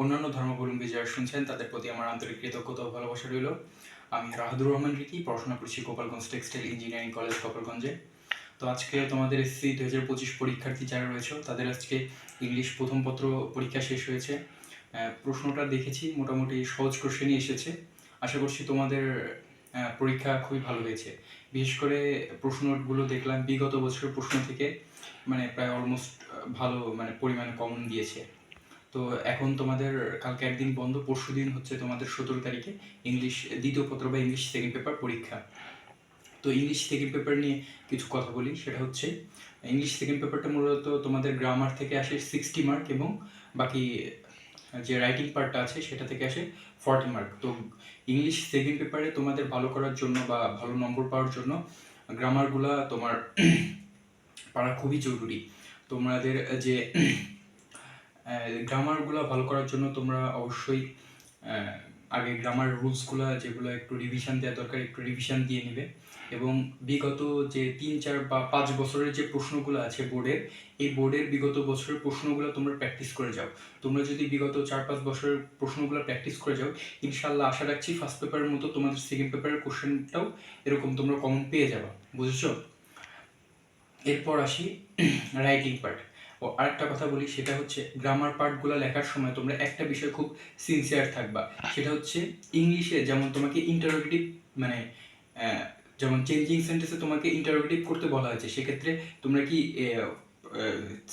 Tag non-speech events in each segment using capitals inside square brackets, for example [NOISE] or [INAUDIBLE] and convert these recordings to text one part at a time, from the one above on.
অন্যান্য ধর্মাবলম্বী যারা শুনছেন, তাদের প্রতি আমার আন্তরিক কৃতজ্ঞতা ও ভালোবাসা রইল। আমি রাহাদুর রহমান রিকি, পড়াশোনা করছি গোপালগঞ্জ টেক্সটাইল ইঞ্জিনিয়ারিং কলেজ গোপালগঞ্জে। তো আজকে তোমাদের এসসি দু হাজার পঁচিশ পরীক্ষার্থী যারা রয়েছে, তাদের আজকে ইংলিশ প্রথম পত্র পরীক্ষা শেষ হয়েছে। প্রশ্নটা দেখেছি, মোটামুটি সহজ কোশ্চেনই এসেছে। আশা করছি তোমাদের পরীক্ষা খুবই ভালো হয়েছে। বিশেষ করে প্রশ্নগুলো দেখলাম, বিগত বছরের প্রশ্ন থেকে মানে প্রায় অলমোস্ট ভালো মানে পরিমাণ কমন দিয়েছে। তো এখন তোমাদের কালকে একদিন বন্ধ, পরশু দিন হচ্ছে তোমাদের সতেরো তারিখে ইংলিশ দ্বিতীয় পত্র বা ইংলিশ সেকেন্ড পেপার পরীক্ষা। তো ইংলিশ সেকেন্ড পেপার নিয়ে কিছু কথা বলি, সেটা হচ্ছে ইংলিশ সেকেন্ড পেপারটা মূলত তোমাদের গ্রামার থেকে আসে সিক্সটি মার্ক এবং বাকি যে রাইটিং পার্টটা আছে সেটা থেকে আসে ফর্টি মার্ক তো ইংলিশ সেকেন্ড পেপারে তোমাদের ভালো করার জন্য বা ভালো নম্বর পাওয়ার জন্য গ্রামারগুলা তোমার [CLEARS THROAT] পারা খুবই জরুরি। তোমাদের যে গ্রামারগুলো ভালো করার জন্য তোমরা অবশ্যই আগে গ্রামার রুলসগুলো যেগুলো একটু রিভিশন দেওয়া দরকার, একটু রিভিশন দিয়ে নেবে। এবং বিগত যে তিন, চার বা পাঁচ বছরের যে প্রশ্নগুলো আছে বোর্ডের, এই বোর্ডের বিগত বছরের প্রশ্নগুলো তোমরা প্র্যাকটিস করে যাও। তোমরা যদি বিগত চার, পাঁচ বছরের প্রশ্নগুলো প্র্যাকটিস করে যাও ইনশাল্লাহ আশা রাখছি ফার্স্ট পেপারের মতো তোমাদের সেকেন্ড পেপারের কোশ্চেনটাও এরকম তোমরা কমন পেয়ে যাবা। বুঝেছ? এরপর আসি [CLEARS THROAT] রাইটিং পার্ট ও আরেকটা কথা বলি, সেটা হচ্ছে গ্রামার পার্টগুলো লেখার সময় তোমরা একটা বিষয় খুব সিনসিয়ার থাকবা, সেটা হচ্ছে ইংলিশে যেমন তোমাকে ইন্টারোগেটিভ মানে যেমন চেঞ্জিং সেন্টেন্সে তোমাকে ইন্টারোগেটিভ করতে বলা হয়েছে, সেক্ষেত্রে তোমরা কি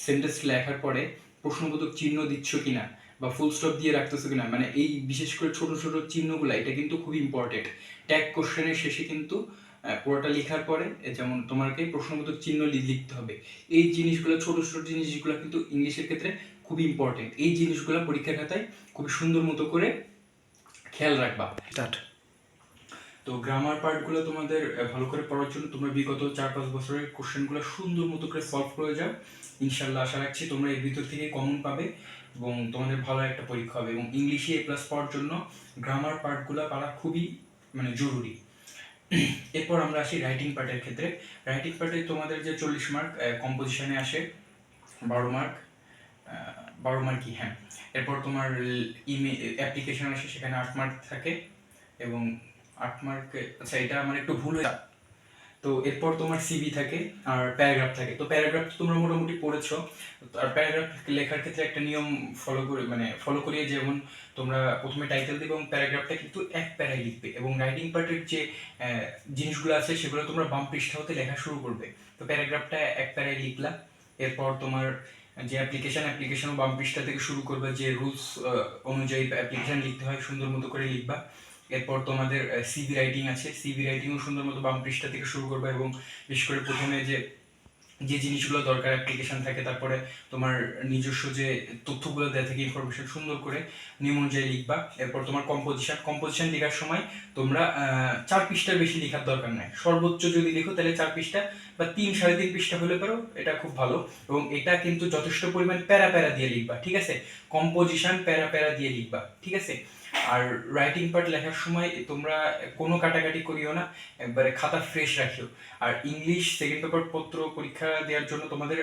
সেন্টেন্স লেখার পরে প্রশ্নবোধক চিহ্ন দিচ্ছ কিনা বা ফুল স্টপ দিয়ে রাখতেছো কিনা মানে এই বিশেষ করে ছোট ছোট চিহ্নগুলো, এটা কিন্তু খুব ইম্পর্টেন্ট ট্যাগ কোশ্চেনের শেষে কিন্তু পুরোটা লেখার পরে যেমন তোমাকে প্রশ্নবোধক চিহ্ন লিখতে হবে। এই জিনিসগুলো ছোট ছোট জিনিসগুলো কিন্তু ইংলিশের ক্ষেত্রে খুবই ইম্পর্টেন্ট এই জিনিসগুলো পরীক্ষার খাতায় খুবই সুন্দর মতো করে খেয়াল রাখবা। স্টার্ট তো গ্রামার পার্টগুলো তোমাদের ভালো করে পড়ার জন্য তোমরা বিগত চার পাঁচ বছরের কোশ্চেনগুলো সুন্দর মতো করে সলভ করে যাও। ইনশাল্লাহ আশা রাখছি তোমরা এর ভিতর থেকে কমন পাবে এবং তোমাদের ভালো একটা পরীক্ষা হবে এবং ইংলিশে এ প্লাস পাওয়ার জন্য গ্রামার পার্টগুলো পারা খুবই মানে জরুরি। এরপর আমরা আসি রাইটিং পার্টের ক্ষেত্রে। রাইটিং পার্টে তোমাদের যে চল্লিশ মার্ক কম্পোজিশনে আসে, বারো মার্ক বারো মার্কই হ্যাঁ। এরপর তোমার ইমে অ্যাপ্লিকেশন আসে, সেখানে আট মার্ক থাকে এবং আট মার্ক আচ্ছা এটা আমার একটু ভুল হয়ে তো এরপর তোমার সিভি থাকে আর প্যারাগ্রাফ থাকে। তো প্যারাগ্রাফ তোমরা মোটামুটি পড়েছো। আর প্যারাগ্রাফ লেখার ক্ষেত্রে একটা নিয়ম ফলো করে মানে ফলো করিয়ে যেমন তোমরা প্রথমে টাইটেল দিবে এবং প্যারাগ্রাফটা কিন্তু এক প্যারায় লিখবে এবং রাইটিং পার্টের যে জিনিসগুলো আছে সেগুলো তোমরা বাম পৃষ্ঠা হতে লেখা শুরু করবে। তো প্যারাগ্রাফটা এক প্যারায় লিখলা। এরপর তোমার যে অ্যাপ্লিকেশন অ্যাপ্লিকেশন বাম পৃষ্ঠা থেকে শুরু করবে যে রুলস অনুযায়ী অ্যাপ্লিকেশন লিখতে হয়, সুন্দর মতো করে লিখবা। এরপর তোমাদের সিভি রাইটিং আছে। সিভি রাইটিংও সুন্দর মতো বাম পৃষ্ঠা থেকে শুরু করবে এবং বিশেষ করে প্রথমে যে যে জিনিসগুলো দরকার অ্যাপ্লিকেশন থাকে, তারপরে তোমার নিজস্ব যে তথ্যগুলো দেওয়া থাকে ইনফরমেশন সুন্দর করে নিয়ম অনুযায়ী লিখবা। এরপর তোমার কম্পোজিশন কম্পোজিশন লেখার সময় তোমরা চার পৃষ্ঠার বেশি লেখার দরকার নাই। সর্বোচ্চ যদি লিখো, তাহলে চার পৃষ্ঠা বা তিন সাড়ে তিন পৃষ্ঠা হলে পারো, এটা খুব ভালো। এবং এটা কিন্তু যথেষ্ট পরিমাণ প্যারা প্যারা দিয়ে লিখবা, ঠিক আছে? কম্পোজিশন প্যারা প্যারা দিয়ে লিখবা, ঠিক আছে? আর রাইটিং পার্ট লেখার সময় তোমরা কোনো কাটাকাটি করিও না, একবারে খাতা ফ্রেশ রাখিও। আর ইংলিশ সেকেন্ড পেপার পত্র পরীক্ষা দেওয়ার জন্য তোমাদের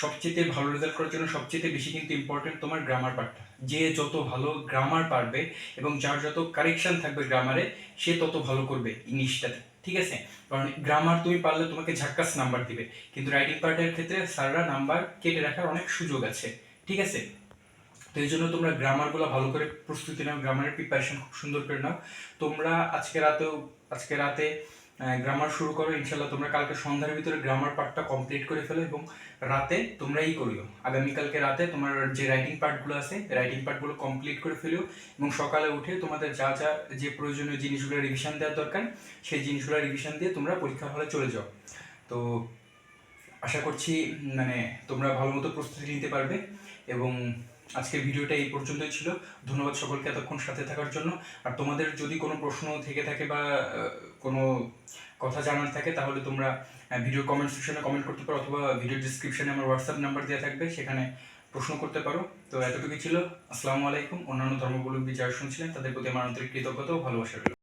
সবচেয়ে ভালো রেজাল্ট করার জন্য সবচেয়ে বেশি কিন্তু ইম্পর্টেন্ট তোমার গ্রামার পার্টটা যে যত ভালো গ্রামার পারবে এবং যার যত কারেকশন থাকবে গ্রামারে সে তত ভালো করবে ইংলিশটাতে ঠিক আছে? কারণ গ্রামার তুমি পারলে তোমাকে ঝাক্কাস নাম্বার দিবে। কিন্তু রাইটিং পার্টের ক্ষেত্রে স্যাররা নাম্বার কেটে রাখার অনেক সুযোগ আছে, ঠিক আছে? তো এই জন্য তোমরা গ্রামারগুলো ভালো করে প্রস্তুতি নাও গ্রামারের প্রিপারেশন খুব সুন্দর করে নাও। তোমরা আজকে রাতেও, আজকে রাতে গ্রামার শুরু করো ইনশাল্লাহ তোমরা কালকে সন্ধ্যার ভিতরে গ্রামার পার্টটা কমপ্লিট করে ফেলো এবং রাতে তোমরা এই করিও। আগামীকালকে রাতে তোমার যে রাইটিং পার্টগুলো আছে রাইটিং পার্টগুলো কমপ্লিট করে ফেলো এবং সকালে উঠে তোমাদের যা যা যে প্রয়োজনীয় জিনিসগুলো রিভিশন দেওয়ার দরকার, সেই জিনিসগুলো রিভিশন দিয়ে তোমরা পরীক্ষার হলে চলে যাও। তো আশা করছি মানে তোমরা ভালো মতো প্রস্তুতি নিতে পারবে এবং আজকের ভিডিওটা এই পর্যন্তই ছিল। ধন্যবাদ সকলকে এতক্ষণ সাথে থাকার জন্য। আর তোমাদের যদি কোনো প্রশ্ন থেকে থাকে বা কোনো কথা জানার থাকে, তাহলে তোমরা ভিডিও কমেন্ট সেকশনে কমেন্ট করতে পারো অথবা ভিডিও ডিসক্রিপশনে আমার হোয়াটসঅ্যাপ নাম্বার দেওয়া থাকবে, সেখানে প্রশ্ন করতে পারো। তো এতটুকুই ছিল। আসসালামু আলাইকুম। অন্যান্য ধর্মাবলম্বী যারা শুনছিলেন, তাদের প্রতি আমার আন্তরিক কৃতজ্ঞতা ও ভালোবাসা